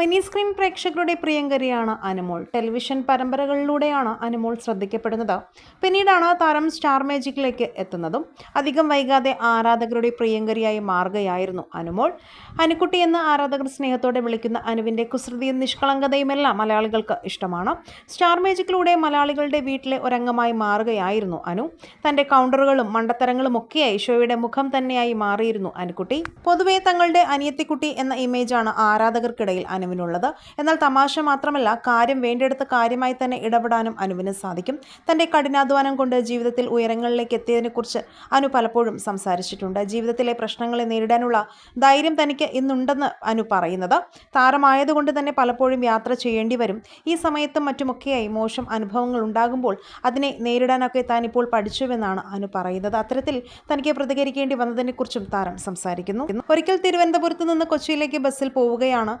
Mini screen പ്രേക്ഷകരുടെ പ്രിയങ്കരിയാണ് Anumol. Television പരമ്പരകളിലൂടെയാണ് അനുമോൾ ശ്രദ്ധിക്കപ്പെടുന്നത്. പിന്നീടാണ് താരം സ്റ്റാർ മാജിക്കിലേക്ക് എത്തുന്നതും. അധികം വൈകാതെ ആരാധകരുടെ പ്രിയങ്കരിയായി മാറുകയായിരുന്നു അനുമോൾ. അനുക്കുട്ടി എന്ന് ആരാധകർ സ്നേഹത്തോടെ വിളിക്കുന്ന അനുവിന്റെ കുസൃതിയും നിഷ്കളങ്കതയുമെല്ലാം മലയാളികൾക്ക് ഇഷ്ടമാണ്. സ്റ്റാർ മാജിക്കിലൂടെ മലയാളികളുടെ വീട്ടിലെ ഒരംഗമായി മാറുകയായിരുന്നു അനു. തന്റെ കൗണ്ടറുകളും മണ്ടത്തരങ്ങളും ഒക്കെയായി ഷോയുടെ മുഖം തന്നെയായി മാറിയിരുന്നു അനുക്കുട്ടി പൊതുവെ തങ്ങളുടെ അനിയത്തിക്കുട്ടി എന്ന ഇമേജാണ് ആരാധകർക്കിടയിൽ അനുവിനുള്ളത്. എന്നാൽ തമാശ മാത്രമല്ല കാര്യം വേണ്ടിയെടുത്ത കാര്യമായി തന്നെ ഇടപെടാനും അനുവിന് സാധിക്കും. തന്റെ കഠിനാധ്വാനം കൊണ്ട് ജീവിതത്തിൽ ഉയരങ്ങളിലേക്ക് എത്തിയതിനെക്കുറിച്ച് അനു പലപ്പോഴും സംസാരിച്ചിട്ടുണ്ട്. ജീവിതത്തിലെ പ്രശ്നങ്ങളെ നേരിടാനുള്ള ധൈര്യം തനിക്ക് ഇന്നുണ്ടെന്ന് അനു പറയുന്നത്. താരമായതുകൊണ്ട് തന്നെ പലപ്പോഴും യാത്ര ചെയ്യേണ്ടി വരും. ഈ സമയത്തും മറ്റുമൊക്കെയായി മോശം അനുഭവങ്ങൾ ഉണ്ടാകുമ്പോൾ അതിനെ നേരിടാനൊക്കെ താൻ ഇപ്പോൾ പഠിച്ചുവെന്നാണ് അനു പറയുന്നത്. അത്തരത്തിൽ തനിക്ക് പ്രതികരിക്കേണ്ടി വന്നതിനെക്കുറിച്ചും താരം സംസാരിക്കുന്നു. ഒരിക്കൽ തിരുവനന്തപുരത്ത് നിന്ന് കൊച്ചിയിലേക്ക് ബസ്സിൽ പോവുകയാണ്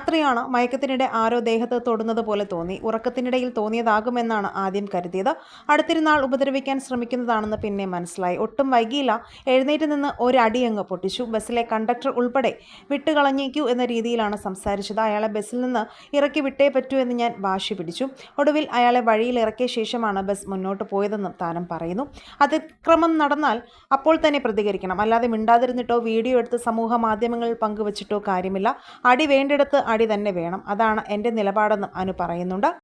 രാത്രിയാണ് മയക്കത്തിനിടെ ആരോ ദേഹത്ത് തൊടുന്നത് പോലെ തോന്നി. ഉറക്കത്തിനിടയിൽ തോന്നിയതാകുമെന്നാണ് ആദ്യം കരുതിയത്. അടുത്തിരുന്നാൾ ഉപദ്രവിക്കാൻ ശ്രമിക്കുന്നതാണെന്ന് പിന്നെ മനസ്സിലായി. ഒട്ടും വൈകിയില്ല. എഴുന്നേറ്റ് നിന്ന് ഒരടി അങ്ങ് പൊട്ടിച്ചു. ബസ്സിലെ കണ്ടക്ടർ ഉൾപ്പെടെ വിട്ടുകളഞ്ഞേക്കൂ എന്ന രീതിയിലാണ് സംസാരിച്ചത്. അയാളെ ബസ്സിൽ നിന്ന് ഇറക്കി വിട്ടേ പറ്റൂ എന്ന് ഞാൻ വാശി പിടിച്ചു. ഒടുവിൽ അയാളെ വഴിയിൽ ഇറക്കിയ ശേഷമാണ് ബസ് മുന്നോട്ട് പോയതെന്നും താരം പറയുന്നു. അതിക്രമം നടന്നാൽ അപ്പോൾ തന്നെ പ്രതികരിക്കണം. അല്ലാതെ മിണ്ടാതിരുന്നിട്ടോ വീഡിയോ എടുത്ത് സമൂഹ മാധ്യമങ്ങളിൽ പങ്കുവച്ചിട്ടോ കാര്യമില്ല. അടി വേണ്ടിടത്ത് അടി തന്നെ വേണം. അതാണ് എന്റെ നിലപാടെന്നും അനു പറയുന്നുണ്ട്.